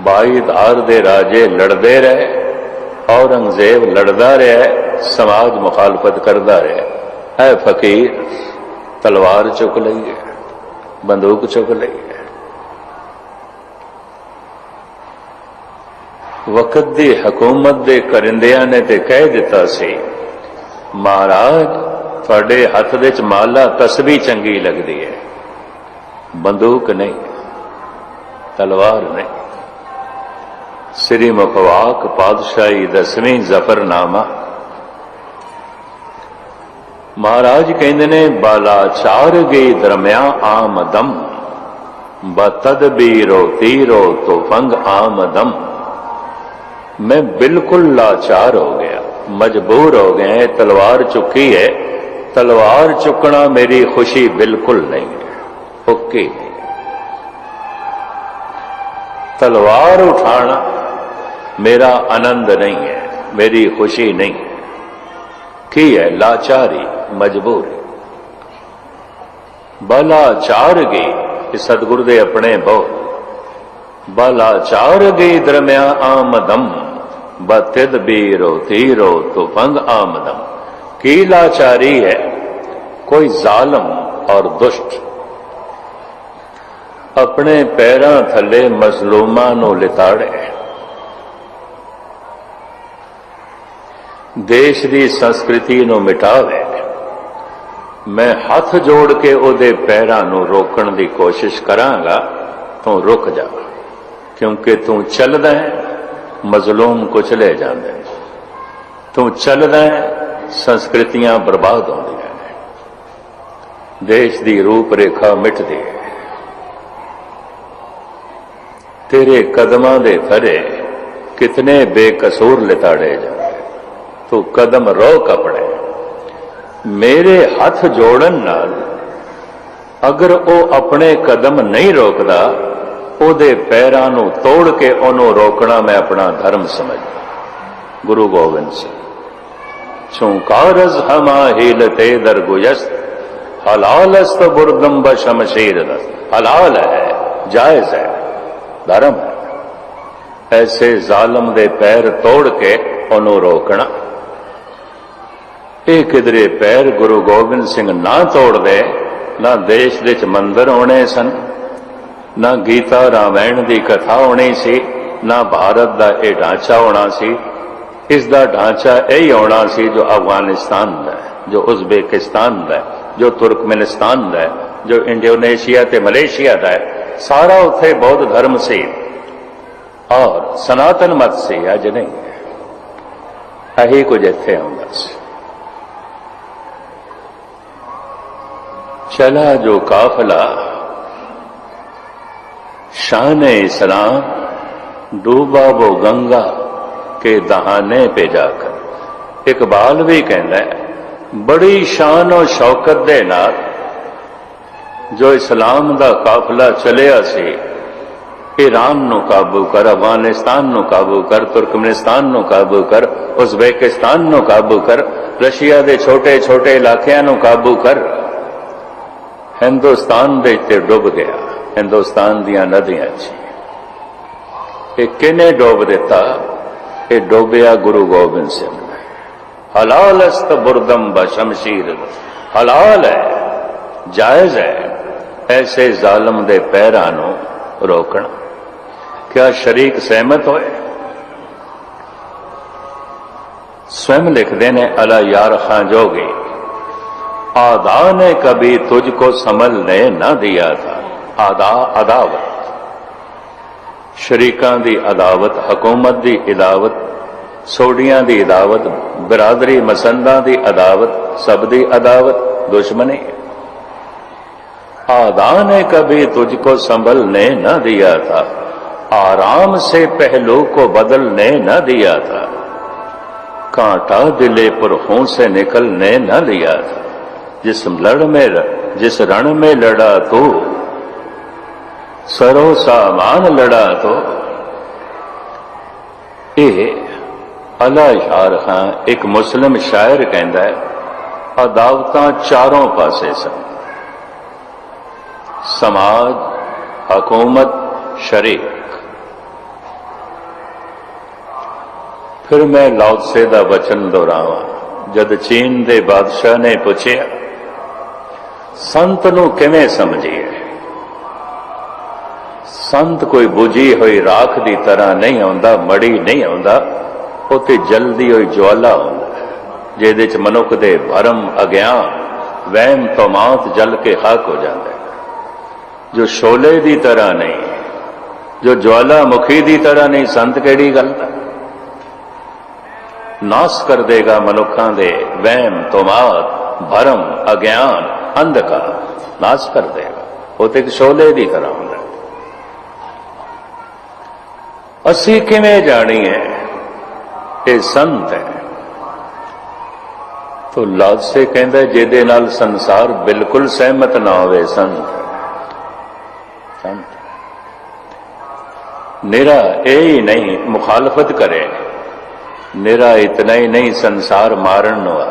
ਬਾਈ ਧਾਰ ਦੇ ਰਾਜੇ ਲੜਦੇ ਰਹੇ। ਔਰੰਗਜ਼ੇਬ ਲੜਦਾ ਰਿਹਾ ਸਮਾਜ ਮੁਖਾਲਫਤ ਕਰਦਾ ਰਿਹਾ। ਐ ਫਕੀਰ ਤਲਵਾਰ ਚੁੱਕ ਲਈ ਹੈ, ਬੰਦੂਕ ਚੁੱਕ ਲਈ ਹੈ। ਵਕਤ ਦੀ ਹਕੂਮਤ ਦੇ ਕਰਿੰਦਿਆਂ ਨੇ ਤੇ ਕਹਿ ਦਿੱਤਾ ਸੀ, ਮਹਾਰਾਜ, ਤੁਹਾਡੇ ਹੱਥ ਵਿੱਚ ਮਾਲਾ ਤਸਬੀਹ ਚੰਗੀ ਲੱਗਦੀ ਹੈ। ਬੰਦੂਕ ਨਹੀਂ, ਤਲਵਾਰ ਨਹੀਂ। ਸ੍ਰੀ ਮੁਖਵਾਕ ਪਾਤਸ਼ਾਹੀ ਦਸਵੀਂ ਜ਼ਫਰਨਾਮਾ ਮਹਾਰਾਜ ਕਹਿੰਦੇ ਨੇ ਬਾਲਾਚਾਰ ਗਈ ਦਰਮਿਆ ਆਮਦਮ ਬਤਦਬੀਰੋ ਤੀਰੋ ਤੋਂ ਫੰਗ ਆਮਦਮ ਮੈਂ ਬਿਲਕੁਲ ਲਾਚਾਰ ਹੋ ਗਿਆ ਮਜਬੂਰ ਹੋ ਗਿਆ ਇਹ ਤਲਵਾਰ ਚੁੱਕੀ ਹੈ ਤਲਵਾਰ ਚੁੱਕਣਾ ਮੇਰੀ ਖੁਸ਼ੀ ਬਿਲਕੁਲ ਨਹੀਂ ਹੈ ਓਕੇ ਤਲਵਾਰ ਉਠਾਣਾ ਮੇਰਾ ਆਨੰਦ ਨਹੀਂ ਹੈ, ਮੇਰੀ ਖੁਸ਼ੀ ਨਹੀਂ ਹੈ। ਕੀ ਹੈ ਲਾਚਾਰੀ, ਮਜਬੂਰੀ? ਬਲਾਚਾਰ ਗਈ ਇਹ ਸਤਿਗੁਰ ਦੇ ਆਪਣੇ ਬਹੁਤ ਬਲਾਚਾਰ ਗਈ ਦਰਮਿਆ ਆਮਦਮ ਬਤਿਦ ਬੀਰੋ ਤੀਰੋ ਤੁਫੰਗ ਆਮਦਮ। ਕੀ ਲਾਚਾਰੀ ਹੈ? ਕੋਈ ਜ਼ਾਲਮ ਔਰ ਦੁਸ਼ਟ। ਆਪਣੇ ਪੈਰਾਂ ਥੱਲੇ ਮਜ਼ਲੂਮਾਂ ਨੂੰ ਲਿਤਾੜੇ। ਦੇਸ਼ ਦੀ ਸੰਸਕ੍ਰਿਤੀ ਨੂੰ ਮਿਟਾਵੇ। ਮੈਂ ਹੱਥ ਜੋੜ ਕੇ ਉਹਦੇ ਪੈਰਾਂ ਨੂੰ ਰੋਕਣ ਦੀ ਕੋਸ਼ਿਸ਼ ਕਰਾਂਗਾ, ਤੂੰ ਰੁਕ ਜਾ, ਕਿਉਂਕਿ ਤੂੰ ਚੱਲਦਾ ਹੈ, ਮਜ਼ਲੂਮ ਕੁਚਲੇ ਜਾਂਦੇ ਤੂੰ ਚੱਲਦਾ ਹੈ, ਸੰਸਕ੍ਰਿਤੀਆਂ ਬਰਬਾਦ ਹੁੰਦੀਆਂ ਨੇ। ਦੇਸ਼ ਦੀ ਰੂਪ ਰੇਖਾ ਮਿਟਦੀ ਹੈ। ਤੇਰੇ ਕਦਮਾਂ ਦੇ ਫਰੇ ਕਿਤਨੇ ਬੇਕਸੂਰ ਲਿਤਾੜੇ ਜਾਂਦੇ ਤੂੰ ਕਦਮ ਰੋਕ ਆਪਣੇ। ਮੇਰੇ ਹੱਥ ਜੋੜਨ ਨਾਲ ਅਗਰ ਉਹ ਆਪਣੇ ਕਦਮ ਨਹੀਂ ਰੋਕਦਾ, ਉਹਦੇ ਪੈਰਾਂ ਨੂੰ ਤੋੜ ਕੇ ਉਹਨੂੰ ਰੋਕਣਾ ਮੈਂ ਆਪਣਾ ਧਰਮ ਸਮਝਦਾ। ਗੁਰੂ ਗੋਬਿੰਦ ਸਿੰਘ, ਚੁੰਕਾਰਜ਼ ਹਮਾ ਹੀਲਤੇ ਦਰਗੁਯਸਤ ਹਲਾਲਸਤ ਬੁਰਦੰਬ ਸ਼ਮਸ਼ੀਰ ਹਲਾਲ ਹੈ, ਜਾਇਜ਼ ਹੈ, ਧਰਮ ਐਸੇ ਜ਼ਾਲਮ ਦੇ ਪੈਰ ਤੋੜ ਕੇ ਉਹਨੂੰ ਰੋਕਣਾ ਇਹ ਕਿਧਰੇ ਪੈਰ ਗੁਰੂ ਗੋਬਿੰਦ ਸਿੰਘ ਨਾ ਤੋੜਦੇ, ਨਾ ਦੇਸ਼ ਦੇ ਚ ਮੰਦਰ ਹੋਣੇ ਸਨ, ਨਾ ਗੀਤਾ ਰਾਮਾਇਣ ਦੀ ਕਥਾ ਹੋਣੀ ਸੀ, ਨਾ ਭਾਰਤ ਦਾ ਇਹ ਢਾਂਚਾ ਹੋਣਾ ਸੀ। ਇਸ ਦਾ ਢਾਂਚਾ ਇਹੀ ਹੋਣਾ ਸੀ ਜੋ ਅਫਗਾਨਿਸਤਾਨ ਦਾ ਜੋ ਉਜ਼ਬੇਕਿਸਤਾਨ ਦਾ ਜੋ ਤੁਰਕਮੇਨਿਸਤਾਨ ਦਾ ਜੋ ਇੰਡੋਨੇਸ਼ੀਆ ਤੇ ਮਲੇਸ਼ੀਆ ਦਾ ਸਾਰਾ ਉੱਥੇ ਬੌਧ ਧਰਮ ਸੀ। ਔਰ ਸਨਾਤਨ ਮਤ ਸੀ, ਅੱਜ ਨਹੀਂ ਇਹੀ ਕੁਝ ਇੱਥੇ ਆਉਂਦਾ ਸੀ। چلا جو کافلہ شان اسلام ڈوبا وہ گنگا کے دہانے پہ جا کر۔ اقبال بھی کہنا ہے بڑی شان و شوکت دے نال جو اسلام دا قافلہ چلیا سی ایران نو قابو کر، افغانستان نو قابو کر، ترکمنستان نو قابو کر، ازبیکستان نو قابو کر، رشیا دے چھوٹے چھوٹے علاقیاں نو قابو کر۔ ਹਿੰਦੁਸਤਾਨ ਦੇ ਤੇ ਡੁੱਬ ਗਿਆ ਹਿੰਦੁਸਤਾਨ ਦੀਆਂ ਨਦੀਆਂ 'ਚ। ਇਹ ਕਿਨੇ ਡੋਬ ਦਿੱਤਾ? ਇਹ ਡੋਬਿਆ ਗੁਰੂ ਗੋਬਿੰਦ ਸਿੰਘ ਹਲਾਲ ਅਸਤ ਬੁਰਦਮ ਬ ਸ਼ਮਸ਼ੀਰ। ਹਲਾਲ ਹੈ ਜਾਇਜ਼ ਹੈ ਐਸੇ ਜ਼ਾਲਮ ਦੇ ਪੈਰਾਂ ਨੂੰ ਰੋਕਣਾ। ਕਿਆ ਸ਼ਰੀਕ ਸਹਿਮਤ ਹੋਏ? ਸਵੈਮ ਲਿਖਦੇ ਨੇ, ਅਲਾ ਯਾਰ ਖਾਂ ਜੋਗੀ। آدا نے کبھی تجھ کو سنبھلنے نہ دیا تھا۔ آدا، عداوت۔ شریکاں دی عداوت، حکومت دی عداوت، سوڈیاں دی عداوت، برادری مسنداں دی عداوت، سب دی عداوت، دشمنی۔ آدا نے کبھی تجھ کو سنبھلنے نہ دیا تھا۔ آرام سے پہلو کو بدلنے نہ دیا تھا۔ کانٹا دلے پر ہوں سے نکلنے نہ لیا تھا۔ जिस लड़ में जिस रण में लड़ा तो सरो सामान लड़ा तो ਇਹ ਅਲਾ ਯਾਰ ਖਾਨ ਇੱਕ ਮੁਸਲਮ ਸ਼ਾਇਰ ਕਹਿੰਦਾ ਹੈ ਅਦਾਵਤਾਂ ਚਾਰੋਂ ਪਾਸੇ ਸਨ ਸਮਾਜ ਹਕੂਮਤ ਸ਼ਰੀਕ ਫਿਰ ਮੈਂ ਲਾਉਸੇ ਦਾ ਵਚਨ ਦੁਹਰਾਵਾਂ ਜਦ ਚੀਨ ਦੇ ਬਾਦਸ਼ਾਹ ਨੇ ਪੁੱਛਿਆ ਸੰਤ ਨੂੰ ਕਿਵੇਂ ਸਮਝੀਏ? ਸੰਤ ਕੋਈ 부ਜੀ ਹੋਈ ਰਾਖ ਦੀ ਤਰ੍ਹਾਂ ਨਹੀਂ ਆਉਂਦਾ, ਮੜੀ ਨਹੀਂ ਆਉਂਦਾ ਉਹ ਤੇ ਜਲਦੀ ਹੋਈ ਜਵਾਲਾ ਆਉਂਦਾ ਜਿਹਦੇ ਚ ਮਨੁੱਖ ਦੇ ਭਰਮ, ਅਗਿਆਨ, ਵਹਿਮ ਤਮਾਤ ਜਲ ਕੇ ਹੱਕ ਹੋ ਜਾਂਦਾ ਜੋ ਸ਼ੋਲੇ ਦੀ ਤਰ੍ਹਾਂ ਨਹੀਂ, ਜੋ ਜਵਾਲਾ ਮੁਖੀ ਦੀ ਤਰ੍ਹਾਂ ਨਹੀਂ, ਸੰਤ ਕਿਹੜੀ ਗੱਲ ਦਾ? ਨਾਸ ਕਰ ਦੇਗਾ ਮਨੁੱਖਾਂ ਦੇ ਵਹਿਮ ਤੋਮਾਤ ਭਰਮ, ਅਗਿਆਨ ਅੰਧਕਾਰ ਨਾਸ ਕਰ ਦੇਗਾ। ਉਹ ਤੇ ਸ਼ੋਲੇ ਦੀ ਤਰ੍ਹਾਂ ਹੁੰਦਾ ਅਸੀਂ ਕਿਵੇਂ ਜਾਣੀਏ ਇਹ ਸੰਤ ਹੈ? ਤੋ ਲਾਜ਼ਸੇ ਕਹਿੰਦਾ ਜਿਹਦੇ ਨਾਲ ਸੰਸਾਰ ਬਿਲਕੁਲ ਸਹਿਮਤ ਨਾ ਹੋਵੇ, ਸੰਤ ਸੰਤ ਨਿਰਾ ਇਹ ਹੀ ਨਹੀਂ, ਮੁਖਾਲਫਤ ਕਰੇ। ਨਿਰਾ ਇਤਨਾ ਹੀ ਨਹੀਂ, ਸੰਸਾਰ ਮਾਰਨ ਨੂੰ ਆ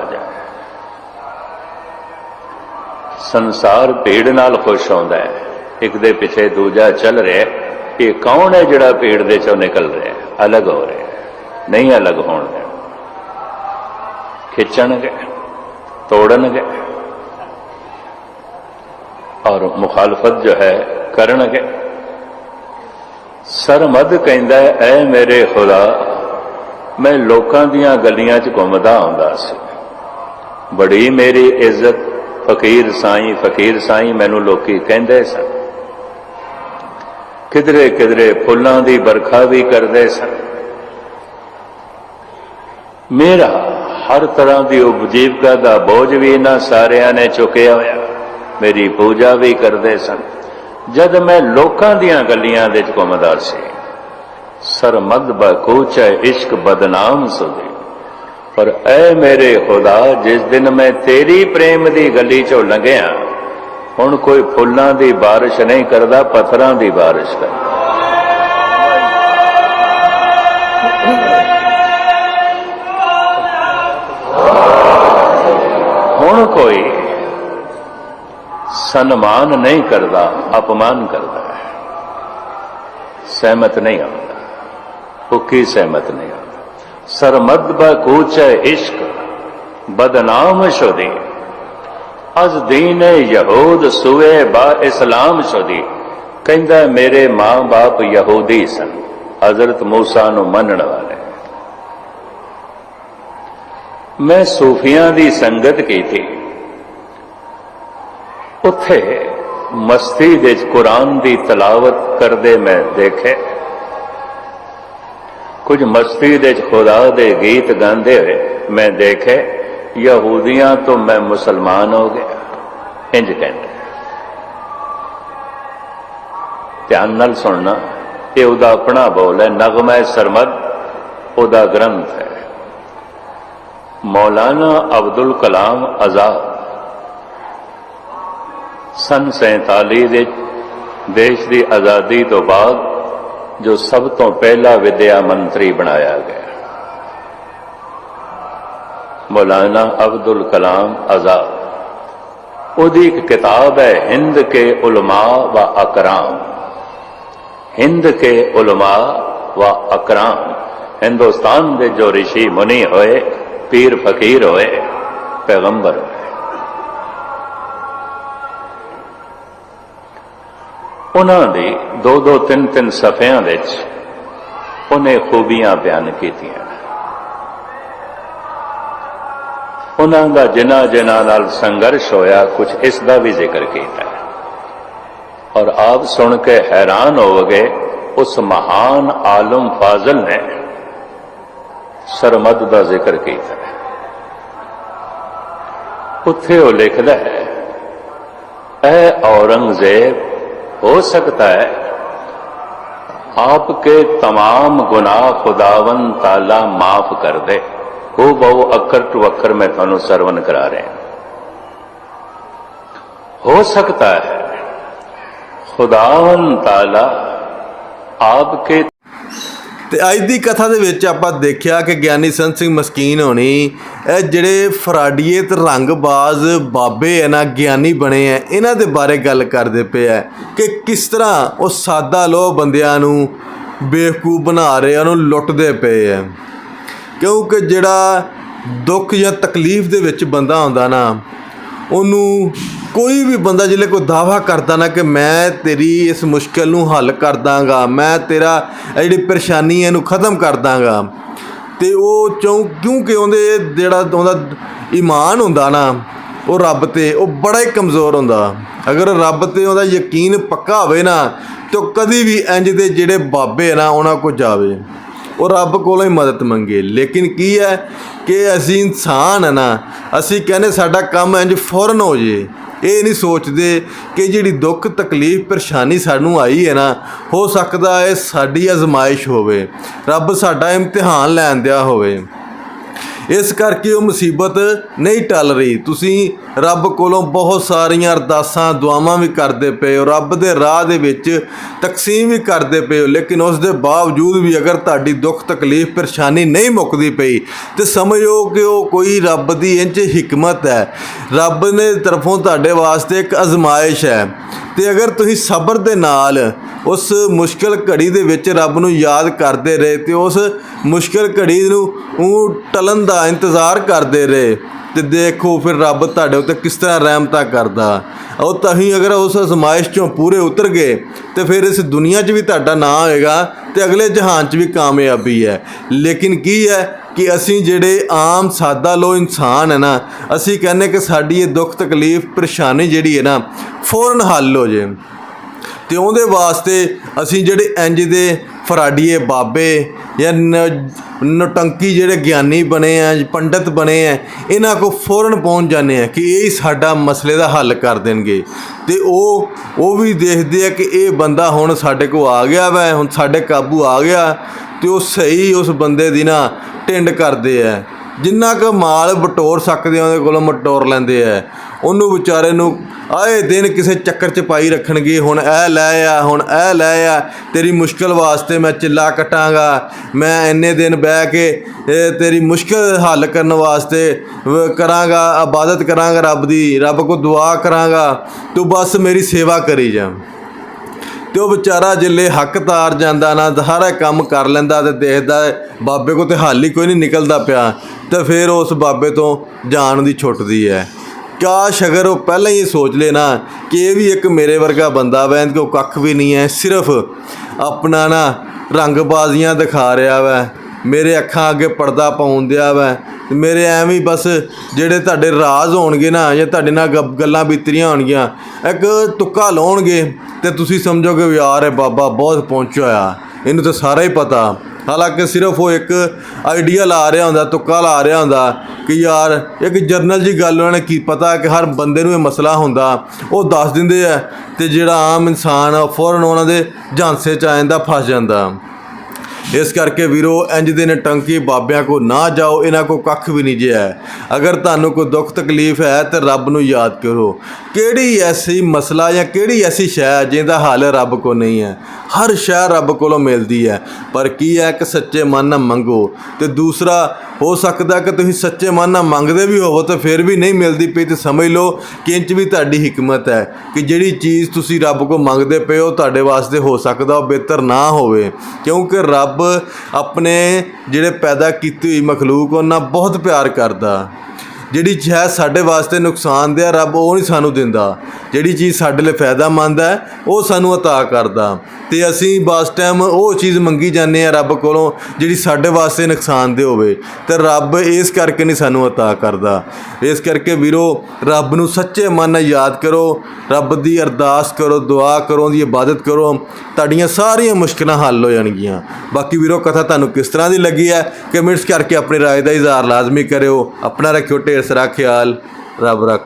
ਸੰਸਾਰ ਭੀੜ ਨਾਲ ਖੁਸ਼ ਹੁੰਦਾ ਹੈ। ਇੱਕ ਦੇ ਪਿੱਛੇ ਦੂਜਾ ਚੱਲ ਰਿਹਾ ਇਹ ਕੌਣ ਹੈ ਜਿਹੜਾ ਭੀੜ ਦੇ ਚੋਂ ਨਿਕਲ ਰਿਹਾ ਅਲੱਗ ਹੋ ਰਿਹਾ ਨਹੀਂ ਅਲੱਗ ਹੋਣ ਦੇ ਖਿੱਚਣਗੇ ਤੋੜਨਗੇ ਔਰ ਮੁਖਾਲਫਤ ਜੋ ਹੈ ਕਰਨਗੇ। ਸਰਮਦ ਕਹਿੰਦਾ ਹੈ, ਐ ਮੇਰੇ ਖੁਦਾ ਮੈਂ ਲੋਕਾਂ ਦੀਆਂ ਗਲੀਆਂ 'ਚ ਘੁੰਮਦਾ ਆਉਂਦਾ ਸੀ। ਬੜੀ ਮੇਰੀ ਇੱਜ਼ਤ ਫਕੀਰ ਸਾਈਂ ਫਕੀਰ ਸਾਈਂ ਮੈਨੂੰ ਲੋਕੀ ਕਹਿੰਦੇ ਸਨ। ਕਿਧਰੇ ਕਿਧਰੇ ਫੁੱਲਾਂ ਦੀ ਵਰਖਾ ਵੀ ਕਰਦੇ ਸਨ। ਮੇਰਾ ਹਰ ਤਰ੍ਹਾਂ ਦੀ ਉਪਜੀਵਕਾ ਦਾ ਬੋਝ ਵੀ ਇਹਨਾਂ ਸਾਰਿਆਂ ਨੇ ਚੁੱਕਿਆ ਹੋਇਆ। ਮੇਰੀ ਪੂਜਾ ਵੀ ਕਰਦੇ ਸਨ। ਜਦ ਮੈਂ ਲੋਕਾਂ ਦੀਆਂ ਗਲੀਆਂ ਦੇ ਵਿੱਚ ਘੁੰਮਦਾ ਸੀ, ਸਰਮਦ ਬਕੂਚ ਇਸ਼ਕ ਬਦਨਾਮ ਸੁਦੇ। ਪਰ ਐ ਮੇਰੇ ਖੁਦਾ, ਜਿਸ ਦਿਨ ਮੈਂ ਤੇਰੀ ਪ੍ਰੇਮ ਦੀ ਗਲੀ ਚੋਂ ਲੰਘਿਆ, ਹੁਣ ਕੋਈ ਫੁੱਲਾਂ ਦੀ ਬਾਰਿਸ਼ ਨਹੀਂ ਕਰਦਾ, ਪੱਥਰਾਂ ਦੀ ਬਾਰਿਸ਼ ਕਰਦਾ। ਹੁਣ ਕੋਈ ਸਨਮਾਨ ਨਹੀਂ ਕਰਦਾ, ਅਪਮਾਨ ਕਰਦਾ ਸਹਿਮਤ ਨਹੀਂ ਆਉਂਦਾ ਹੁਕੀ ਸਹਿਮਤ ਨਹੀਂ ਆਉਂਦਾ ਸਰਮਦ ਬਕੂਚ ਇਸ਼ਕ, ਬਦਨਾਮ ਸ਼ੁਦੀ। ਅਜ਼ ਦੀਨ ਯਹੂਦ ਸੁਵੇ ਬਾ ਇਸਲਾਮ ਸ਼ੁਦੀ। ਕਹਿੰਦਾ, ਮੇਰੇ ਮਾਂ-ਬਾਪ ਯਹੂਦੀ ਸਨ, ਹਜ਼ਰਤ ਮੂਸਾ ਨੂੰ ਮੰਨਣ ਵਾਲੇ। ਮੈਂ ਸੂਫੀਆਂ ਦੀ ਸੰਗਤ ਕੀਤੀ। ਉੱਥੇ ਮਸਤੀ ਦੇ ਵਿੱਚ ਕੁਰਾਨ ਦੀ ਤਲਾਵਤ ਕਰਦੇ ਮੈਂ ਦੇਖੇ ਕੁਝ ਮਸਤੀ ਦੇ ਖੁਦਾ ਦੇ ਗੀਤ ਗਾਉਂਦੇ ਹੋਏ ਮੈਂ ਦੇਖੇ ਯਹੂਦੀਆਂ ਤੋਂ ਮੈਂ ਮੁਸਲਮਾਨ ਹੋ ਗਿਆ। ਇੰਜ ਕਹਿੰਦੇ। ਧਿਆਨ ਨਾਲ ਸੁਣਨਾ, ਇਹ ਉਹਦਾ ਆਪਣਾ ਬੋਲ ਹੈ, ਨਗਮਾ ਸਰਮਦ, ਉਹਦਾ ਗ੍ਰੰਥ ਹੈ। ਮੌਲਾਨਾ ਅਬਦੁਲ ਕਲਾਮ ਆਜ਼ਾਦ, ਸਨ 47 ਦੇ ਦੇਸ਼ ਦੀ ਆਜ਼ਾਦੀ ਤੋਂ ਬਾਅਦ ਜੋ ਸਭ ਤੋਂ ਪਹਿਲਾ ਵਿਦਿਆ ਮੰਤਰੀ ਬਣਾਇਆ ਗਿਆ। ਮੌਲਾਨਾ ਅਬਦੁਲ ਕਲਾਮ ਆਜ਼ਾਦ। ਉਹਦੀ ਇੱਕ ਕਿਤਾਬ ਹੈ, ਹਿੰਦ ਕੇ ਉਲਮਾ ਵਾ ਅਕਰਾਮ। ਹਿੰਦ ਕੇ ਉਲਮਾ व ਅਕਰਾਮ। ਹਿੰਦੁਸਤਾਨ ਦੇ ਜੋ ਰਿਸ਼ੀ ਮੁਨੀ ਹੋਏ, ਪੀਰ ਫਕੀਰ ਹੋਏ, ਪੈਗੰਬਰ ਹੋਏ। ਉਹਨਾਂ ਦੇ ਦੋ ਦੋ ਤਿੰਨ ਤਿੰਨ ਸਫ਼ਿਆਂ ਵਿੱਚ ਉਹਨੇ ਖੂਬੀਆਂ ਬਿਆਨ ਕੀਤੀਆਂ। ਉਹਨਾਂ ਦਾ ਜਿਨ੍ਹਾਂ ਜਿਨ੍ਹਾਂ ਨਾਲ ਸੰਘਰਸ਼ ਹੋਇਆ, ਕੁਝ ਇਸ ਦਾ ਵੀ ਜ਼ਿਕਰ ਕੀਤਾ। ਔਰ ਆਪ ਸੁਣ ਕੇ ਹੈਰਾਨ ਹੋਵਗੇ, ਉਸ ਮਹਾਨ ਆਲਮ ਫਾਜ਼ਲ ਨੇ ਸਰਮਦ ਦਾ ਜ਼ਿਕਰ ਕੀਤਾ। ਉੱਥੇ ਉਹ ਲਿਖਦਾ ਹੈ, ਐ ਔਰੰਗਜ਼ੇਬ हो सकता है आपके तमाम गुनाह खुदावन ताला माफ कर दे हो बहु अखर टू अखर मैं थानू सरवन करा रहे हैं हो सकता है खुदावन ताला आपके ਤੇ ਅੱਜ ਦੀ ਕਥਾ ਦੇ ਵਿੱਚ ਆਪਾਂ ਦੇਖਿਆ ਕਿ ਗਿਆਨੀ ਸੰਤ ਸਿੰਘ ਮਸਕੀਨ ਹੋਣੀ, ਇਹ ਜਿਹੜੇ ਫਰਾਡੀਏ ਤੇ ਰੰਗਬਾਜ਼ ਬਾਬੇ ਆ ਨਾ, ਗਿਆਨੀ ਬਣੇ ਆ ਇਹਨਾਂ ਦੇ ਬਾਰੇ ਗੱਲ ਕਰਦੇ ਪਏ ਆ ਕਿ ਕਿਸ ਤਰ੍ਹਾਂ ਉਹ ਸਾਦਾ ਲੋਹ ਬੰਦਿਆਂ ਨੂੰ ਬੇਵਕੂਫ ਬਣਾ ਰਹੇ, ਉਹਨੂੰ ਲੁੱਟਦੇ ਪਏ ਆ ਕਿਉਂਕਿ ਜਿਹੜਾ ਦੁੱਖ ਜਾਂ ਤਕਲੀਫ ਦੇ ਵਿੱਚ ਬੰਦਾ ਹੁੰਦਾ ਨਾ, ਉਹਨੂੰ ਕੋਈ ਵੀ ਬੰਦਾ ਜਿਹੜੇ ਕੋਈ ਦਾਵਾ ਕਰਦਾ ਨਾ ਕਿ ਮੈਂ ਤੇਰੀ ਇਸ ਮੁਸ਼ਕਲ ਨੂੰ ਹੱਲ ਕਰ ਦਾਂਗਾ, ਮੈਂ ਤੇਰਾ ਜਿਹੜੀ ਪਰੇਸ਼ਾਨੀ ਹੈ ਇਹਨੂੰ ਖਤਮ ਕਰ ਦਾਂਗਾ। ਤੇ ਉਹ ਚੋਂ ਕਿਉਂਕਿ ਉਹਦੇ ਜਿਹੜਾ ਉਹਦਾ ਈਮਾਨ ਹੁੰਦਾ ਨਾ, ਉਹ ਰੱਬ ਤੇ ਉਹ ਬੜਾ ਹੀ ਕਮਜ਼ੋਰ ਹੁੰਦਾ। ਅਗਰ ਰੱਬ ਤੇ ਉਹਦਾ ਯਕੀਨ ਪੱਕਾ ਹੋਵੇ ਨਾ, ਤੇ ਉਹ ਕਦੀ ਵੀ ਇੰਜ ਦੇ ਜਿਹੜੇ ਬਾਬੇ ਨਾ, ਉਹਨਾਂ ਕੋਲ ਜਾਵੇ। ਉਹ ਰੱਬ ਕੋਲੋਂ ਹੀ ਮਦਦ ਮੰਗੇ। ਲੇਕਿਨ ਕੀ ਹੈ ਕਿ ਅਸੀਂ ਇਨਸਾਨ ਆ ਨਾ, ਅਸੀਂ ਕਹਿੰਦੇ ਸਾਡਾ ਕੰਮ ਇੰਜ ਫੌਰਨ ਹੋ ਜੇ। ਇਹ ਨਹੀਂ ਸੋਚਦੇ ਕਿ ਜਿਹੜੀ ਦੁੱਖ, ਤਕਲੀਫ, ਪਰੇਸ਼ਾਨੀ ਸਾਨੂੰ ਆਈ ਹੈ ਨਾ, ਹੋ ਸਕਦਾ ਹੈ ਸਾਡੀ ਅਜ਼ਮਾਇਸ਼ ਹੋਵੇ। ਰੱਬ ਸਾਡਾ ਇਮਤਿਹਾਨ ਲੈਣ ਦਿਆ ਹੋਵੇ। ਇਸ ਕਰਕੇ ਉਹ ਮੁਸੀਬਤ ਨਹੀਂ ਟਲ ਰਹੀ। ਤੁਸੀਂ ਰੱਬ ਕੋਲੋਂ ਬਹੁਤ ਸਾਰੀਆਂ ਅਰਦਾਸਾਂ, ਦੁਆਵਾਂ ਵੀ ਕਰਦੇ ਪਏ ਹੋ। ਰੱਬ ਦੇ ਰਾਹ ਦੇ ਵਿੱਚ ਤਕਸੀਮ ਵੀ ਕਰਦੇ ਪਏ ਹੋ, ਲੇਕਿਨ ਉਸ ਦੇ ਬਾਵਜੂਦ ਵੀ ਅਗਰ ਤੁਹਾਡੀ ਦੁੱਖ, ਤਕਲੀਫ, ਪਰੇਸ਼ਾਨੀ ਨਹੀਂ ਮੁੱਕਦੀ ਪਈ, ਤੇ ਸਮਝੋ ਕਿ ਉਹ ਕੋਈ ਰੱਬ ਦੀ ਇੰਚ ਹਕਮਤ ਹੈ। ਰੱਬ ਨੇ ਤਰਫੋਂ ਤੁਹਾਡੇ ਵਾਸਤੇ ਇੱਕ ਅਜ਼ਮਾਇਸ਼ ਹੈ। ਤੇ ਅਗਰ ਤੁਸੀਂ ਸਬਰ ਦੇ ਨਾਲ ਉਸ ਮੁਸ਼ਕਲ ਘੜੀ ਦੇ ਵਿੱਚ ਰੱਬ ਨੂੰ ਯਾਦ ਕਰਦੇ ਰਹੇ, ਤੇ ਉਸ ਮੁਸ਼ਕਲ ਘੜੀ ਨੂੰ ਉਹ ਟਲਣ ਦਾ ਇੰਤਜ਼ਾਰ ਕਰਦੇ ਰਹੇ ਤੇ ਦੇਖੋ ਫਿਰ ਰੱਬ ਤੁਹਾਡੇ ਉੱਤੇ ਕਿਸ ਤਰ੍ਹਾਂ ਰਹਿਮਤਾ ਕਰਦਾ। ਉਹ ਤੁਸੀਂ ਅਗਰ ਉਸ ਅਜ਼ਮਾਇਸ਼ ਚੋਂ ਪੂਰੇ ਉਤਰ ਗਏ, ਤੇ ਫਿਰ ਇਸ ਦੁਨੀਆ 'ਚ ਵੀ ਤੁਹਾਡਾ ਨਾਂ ਹੋਏਗਾ ਤੇ ਅਗਲੇ ਜਹਾਨ 'ਚ ਵੀ ਕਾਮਯਾਬੀ ਹੈ। ਲੇਕਿਨ ਕੀ ਹੈ ਕਿ ਅਸੀਂ ਜਿਹੜੇ ਆਮ ਸਾਦਾ ਲੋ ਇਨਸਾਨ ਹੈ ਨਾ, ਅਸੀਂ ਕਹਿੰਦੇ ਕਿ ਸਾਡੀ ਇਹ ਦੁੱਖ ਤਕਲੀਫ ਪਰੇਸ਼ਾਨੀ ਜਿਹੜੀ ਹੈ ਨਾ, ਫੌਰਨ ਹੱਲ ਹੋ ਜੇ। ਤੇ ਉਹਦੇ ਵਾਸਤੇ ਅਸੀਂ ਜਿਹੜੇ ਇੰਜ ਦੇ ਫਰਾਡੀਏ ਬਾਬੇ ਜਾਂ ਨ- ਨਟੰਕੀ ਜਿਹੜੇ ਗਿਆਨੀ ਬਣੇ ਆ, ਪੰਡਤ ਬਣੇ ਆ, ਇਹਨਾਂ ਕੋ ਫੌਰਨ ਪਹੁੰਚ ਜਾਂਦੇ ਆ ਕਿ ਇਹ ਸਾਡਾ ਮਸਲੇ ਦਾ ਹੱਲ ਕਰ ਦੇਣਗੇ। ਤੇ ਉਹ ਉਹ ਵੀ ਦੇਖਦੇ ਆ ਕਿ ਇਹ ਬੰਦਾ ਹੁਣ ਸਾਡੇ ਕੋ ਆ ਗਿਆ ਵੈ, ਹੁਣ ਸਾਡੇ ਕਾਬੂ ਆ ਗਿਆ ਤੇ ਉਹ ਸਹੀ ਉਸ ਬੰਦੇ ਦੀ ਨਾ ਟਿੰਡ ਕਰਦੇ ਆ। ਜਿੰਨਾ ਕੁ ਮਾਲ ਬਟੋਰ ਸਕਦੇ ਆ, ਉਹਦੇ ਕੋਲੋਂ ਮਟੋਰ ਲੈਂਦੇ ਆ। ਉਹਨੂੰ ਵਿਚਾਰੇ ਨੂੰ, ਆਏ ਦਿਨ ਕਿਸੇ ਚੱਕਰ 'ਚ ਪਾਈ ਰੱਖਣਗੇ, ਹੁਣ ਇਹ ਲੈ ਆ, ਹੁਣ ਇਹ ਲੈ ਆ, ਤੇਰੀ ਮੁਸ਼ਕਲ ਵਾਸਤੇ ਮੈਂ ਚਿੱਲਾ ਕਟਾਂਗਾ, ਮੈਂ ਇੰਨੇ ਦਿਨ ਬਹਿ ਕੇ ਤੇਰੀ ਮੁਸ਼ਕਲ ਹੱਲ ਕਰਨ ਵਾਸਤੇ ਕਰਾਂਗਾ, ਇਬਾਦਤ ਕਰਾਂਗਾ ਰੱਬ ਦੀ, ਰੱਬ ਕੋ ਦੁਆ ਕਰਾਂਗਾ, ਤੂੰ ਬਸ ਮੇਰੀ ਸੇਵਾ ਕਰੀ ਜਾ। ਤੇ ਉਹ ਵਿਚਾਰਾ ਜਿੱਲੇ ਹੱਕ ਤਾਰ ਜਾਂਦਾ ਨਾ ਸਾਰਾ ਕੰਮ ਕਰ ਲੈਂਦਾ ਤੇ ਦੇਖਦਾ ਬਾਬੇ ਕੋ ਤੇ ਹੱਲ ਹੀ ਕੋਈ ਨਹੀਂ ਨਿਕਲਦਾ ਪਿਆ, ਤੇ ਫਿਰ ਉਸ ਬਾਬੇ ਤੋਂ ਜਾਨ ਦੀ ਛੁੱਟਦੀ ਹੈ। ਕਾਸ਼ ਅਗਰ ਉਹ ਪਹਿਲਾਂ ਹੀ ਸੋਚ ਲੇ ਨਾ ਕਿ ਇਹ ਵੀ ਇੱਕ ਮੇਰੇ ਵਰਗਾ ਬੰਦਾ ਵੈ, ਇਹਦੇ ਕੋ ਕੱਖ ਵੀ ਨਹੀਂ ਹੈ, ਸਿਰਫ ਆਪਣਾ ਨਾ ਰੰਗਬਾਜ਼ੀਆਂ ਦਿਖਾ ਰਿਹਾ ਵੈ, ਮੇਰੇ ਅੱਖਾਂ ਅੱਗੇ ਪਰਦਾ ਪਾਉਣ ਦਿਆ ਵੈ ਮੇਰੇ ਐਵੇਂ ਹੀ ਬਸ ਜਿਹੜੇ ਤੁਹਾਡੇ ਰਾਜ਼ ਹੋਣਗੇ ਨਾ ਜਾਂ ਤੁਹਾਡੇ ਨਾਲ ਗੱਲਾਂ ਬੀਤਰੀਆਂ ਹੋਣਗੀਆਂ, ਇੱਕ ਤੁੱਕਾ ਲਾਉਣਗੇ ਤੇ ਤੁਸੀਂ ਸਮਝੋਗੇ ਵੀ ਯਾਰ ਇਹ ਬਾਬਾ ਬਹੁਤ ਪਹੁੰਚਿਆ ਹੋਇਆ ਇਹਨੂੰ ਤਾਂ ਸਾਰਾ ਹੀ ਪਤਾ। ਹਾਲਾਂਕਿ ਸਿਰਫ ਉਹ ਇੱਕ ਆਈਡੀਆ ਲਾ ਰਿਹਾ ਹੁੰਦਾ, ਤੁੱਕਾ ਲਾ ਰਿਹਾ ਹੁੰਦਾ ਕਿ ਯਾਰ ਇੱਕ ਜਰਨਲ ਜੀ ਗੱਲ ਉਹਨਾਂ ਨੇ ਕੀ ਪਤਾ ਕਿ ਹਰ ਬੰਦੇ ਨੂੰ ਇਹ ਮਸਲਾ ਹੁੰਦਾ। ਉਹ ਦੱਸ ਦਿੰਦੇ ਆ ਤੇ ਜਿਹੜਾ ਆਮ ਇਨਸਾਨ ਆ ਫੌਰਨ ਉਹਨਾਂ ਦੇ ਝਾਂਸੇ ਚ ਆ ਜਾਂਦਾ, ਫਸ ਜਾਂਦਾ। ਇਸ ਕਰਕੇ ਵੀਰੋ, ਇੰਜ ਦੇ ਨਟੰਕੀ ਬਾਬਿਆਂ ਕੋ ਨਾ ਜਾਓ, ਇਹਨਾਂ ਕੋ ਕੱਖ ਵੀ ਨਹੀਂ ਜੇ ਹੈ ਅਗਰ ਤੁਹਾਨੂੰ ਕੋਈ ਦੁੱਖ ਤਕਲੀਫ ਹੈ, ਤੇ ਰੱਬ ਨੂੰ ਯਾਦ ਕਰੋ। ਕਿਹੜੀ ਐਸੀ ਮਸਲਾ ਜਾਂ ਕਿਹੜੀ ਐਸੀ ਸ਼ੈ ਹੈ, ਜਿਹਦਾ ਹੱਲ ਰੱਬ ਕੋ ਨਹੀਂ ਹੈ? ਹਰ ਸ਼ੈ ਰੱਬ ਕੋਲੋਂ ਮਿਲਦੀ ਹੈ। ਪਰ ਕੀ ਹੈ ਕਿ ਸੱਚੇ ਮਨ ਨਾਲ ਮੰਗੋ। ਤੇ ਦੂਸਰਾ ਹੋ ਸਕਦਾ ਕਿ ਤੁਸੀਂ ਸੱਚੇ ਮਨ ਨਾਲ ਮੰਗਦੇ ਵੀ ਹੋਵੋ ਤੇ ਫਿਰ ਵੀ ਨਹੀਂ ਮਿਲਦੀ ਪਈ ਤੇ ਸਮਝ ਲਓ ਕਿ ਇੰਚ ਵੀ ਤੁਹਾਡੀ ਹਕਮਤ ਹੈ ਕਿ ਜਿਹੜੀ ਚੀਜ਼ ਤੁਸੀਂ ਰੱਬ ਕੋ ਮੰਗਦੇ ਪਏ ਹੋ ਤੁਹਾਡੇ ਵਾਸਤੇ ਹੋ ਸਕਦਾ ਉਹ ਬਿਹਤਰ ਨਾ ਹੋਵੇ ਕਿਉਂਕਿ ਰੱਬ ਆਪਣੇ ਜਿਹੜੇ ਪੈਦਾ ਕੀਤੀ ਹੋਈ ਮਖਲੂਕ ਉਹਨਾਂ ਨਾਲ ਬਹੁਤ ਪਿਆਰ ਕਰਦਾ ਜਿਹੜੀ ਚੀਜ਼ ਸਾਡੇ ਵਾਸਤੇ ਨੁਕਸਾਨਦੇਹ ਰੱਬ ਉਹ ਨਹੀਂ ਸਾਨੂੰ ਦਿੰਦਾ ਜਿਹੜੀ ਚੀਜ਼ ਸਾਡੇ ਲਈ ਫਾਇਦਾਮੰਦ ਹੈ ਉਹ ਸਾਨੂੰ عطا ਕਰਦਾ ਤੇ ਅਸੀਂ ਬਸ ਟਾਈਮ ਉਹ ਚੀਜ਼ ਮੰਗੀ ਜਾਂਦੇ ਆ ਰੱਬ ਕੋਲੋਂ ਜਿਹੜੀ ਸਾਡੇ ਵਾਸਤੇ ਨੁਕਸਾਨਦੇਹ ਹੋਵੇ ਤੇ ਰੱਬ ਇਸ ਕਰਕੇ ਨਹੀਂ ਸਾਨੂੰ عطا ਕਰਦਾ ਇਸ ਕਰਕੇ ਵੀਰੋ ਰੱਬ ਨੂੰ ਸੱਚੇ ਮਨ ਨਾਲ ਯਾਦ ਕਰੋ ਰੱਬ ਦੀ ਅਰਦਾਸ ਕਰੋ ਦੁਆ ਕਰੋ ਦੀ ਇਬਾਦਤ ਕਰੋ ਤੁਹਾਡੀਆਂ ਸਾਰੀਆਂ ਮੁਸ਼ਕਲਾਂ ਹੱਲ ਹੋ ਜਾਣਗੀਆਂ ਬਾਕੀ ਵੀਰੋ ਕਥਾ ਤੁਹਾਨੂੰ ਕਿਸ ਤਰ੍ਹਾਂ ਦੀ ਲੱਗੀ ਹੈ ਕਮੈਂਟਸ ਕਰਕੇ ਆਪਣੀ رائے ਦਾ ਇਜ਼ਹਾਰ ਲਾਜ਼ਮੀ ਕਰਿਓ ਆਪਣਾ ਰੱਖਿਓ ਢੇਰ ਸਾਰਾ ਖਿਆਲ ਰੱਬ ਰੱਖ